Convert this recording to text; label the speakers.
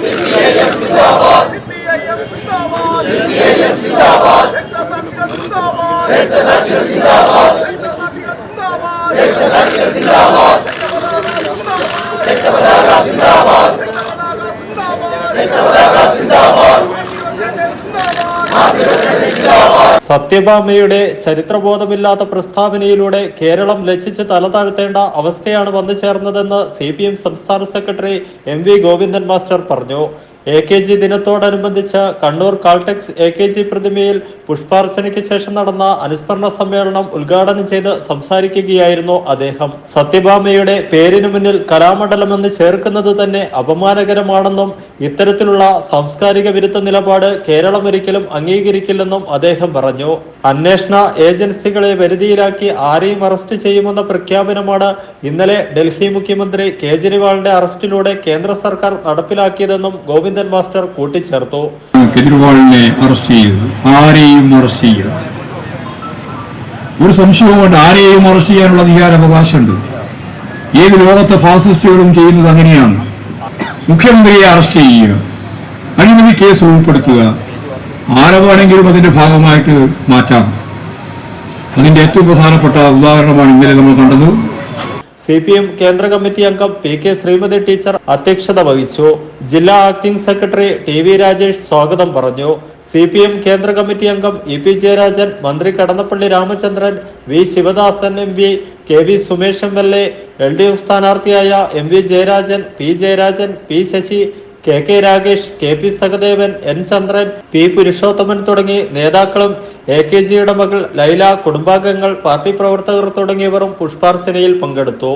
Speaker 1: സിന്ദാബാദ്. രക്തസാക്ഷികൾ സിന്ദാബാദ് രക്തസാക്ഷികൾ സിന്ദാബാദ് രക്തസാക്ഷികൾ സിന്ദാബാദ് രക്തപതാക സിന്ദാബാദ് രക്തപതാക സിന്ദാബാദ്
Speaker 2: സത്യഭാമയുടെ ചരിത്രബോധമില്ലാത്ത പ്രസ്താവനയിലൂടെ കേരളം ലജ്ജിച്ച് തലതാഴ്ത്തേണ്ട അവസ്ഥയാണ് വന്നു ചേർന്നതെന്ന് സി സംസ്ഥാന secretary M V Govindan master പറഞ്ഞു. എ കെ ജി ദിനത്തോടനുബന്ധിച്ച് Kannur Caltex A K G പ്രതിമയിൽ പുഷ്പാർച്ചനയ്ക്ക് ശേഷം നടന്ന അനുസ്മരണ സമ്മേളനം ഉദ്ഘാടനം ചെയ്ത് സംസാരിക്കുകയായിരുന്നു അദ്ദേഹം. സത്യഭാമയുടെ പേരിനു മുന്നിൽ കലാമണ്ഡലം എന്ന് ചേർക്കുന്നത് തന്നെ അപമാനകരമാണെന്നും ഇത്തരത്തിലുള്ള സാംസ്കാരിക വിരുദ്ധ നിലപാട് കേരളം ഒരിക്കലും അംഗീകരിക്കില്ലെന്നും അദ്ദേഹം പറഞ്ഞു. അന്വേഷണ ഏജൻസികളെ വരുതിയിലാക്കി ആരെയും അറസ്റ്റ് ചെയ്യുമെന്ന പ്രഖ്യാപനമാണ് ഇന്നലെ ഡൽഹി മുഖ്യമന്ത്രി കേജ്രിവാളിന്റെ അറസ്റ്റിലൂടെ കേന്ദ്ര സർക്കാർ നടപ്പിലാക്കിയതെന്നും ഗോവിന്ദൻ മാസ്റ്റർ കൂട്ടിച്ചേർത്തു.
Speaker 3: കെജ്രിവാളിനെ അറസ്റ്റ് ചെയ്തു. ആരെയും അറസ്റ്റ് ചെയ്യുക ഒരു സംശയവും കൊണ്ട് ആരെയും അറസ്റ്റ് ചെയ്യാനുള്ള അധികാര അവകാശമുണ്ട് ഏത് ലോകത്തെ ഫാസിസ്റ്റുകളും ചെയ്യുന്നത് അങ്ങനെയാണ്. മുഖ്യമന്ത്രിയെ അറസ്റ്റ് ചെയ്യുക. അഴിമതി കേസ് ഉൾപ്പെടുത്തുക. ആരവാണെങ്കിലും അതിന്റെ ഭാഗമായിട്ട് മാറ്റാം. അതിന്റെ ഏറ്റവും പ്രധാനപ്പെട്ട ഉദാഹരണമാണ് ഇന്നലെ നമ്മൾ കണ്ടത്.
Speaker 2: സി പി എം കേന്ദ്ര കമ്മിറ്റി അംഗം പി കെ ശ്രീമതി ടീച്ചർ അധ്യക്ഷത വഹിച്ചു. ജില്ലാ acting secretary T V Rajesh സ്വാഗതം പറഞ്ഞു. സി പി എം കേന്ദ്ര കമ്മിറ്റി അംഗം ഇ പി ജയരാജൻ മന്ത്രി Kadannappalli Ramachandran V Sivadasan M P K V Sumesh M L A L D F സ്ഥാനാർത്ഥിയായ M V Jayarajan P Jayarajan P Sasi K K Ragesh K P Sahadevan N Chandran P Purushothaman തുടങ്ങി നേതാക്കളും A K ജിയുടെ മകൾ ലൈല കുടുംബാംഗങ്ങൾ party പ്രവർത്തകർ തുടങ്ങിയവരും പുഷ്പാർച്ചനയിൽ പങ്കെടുത്തു.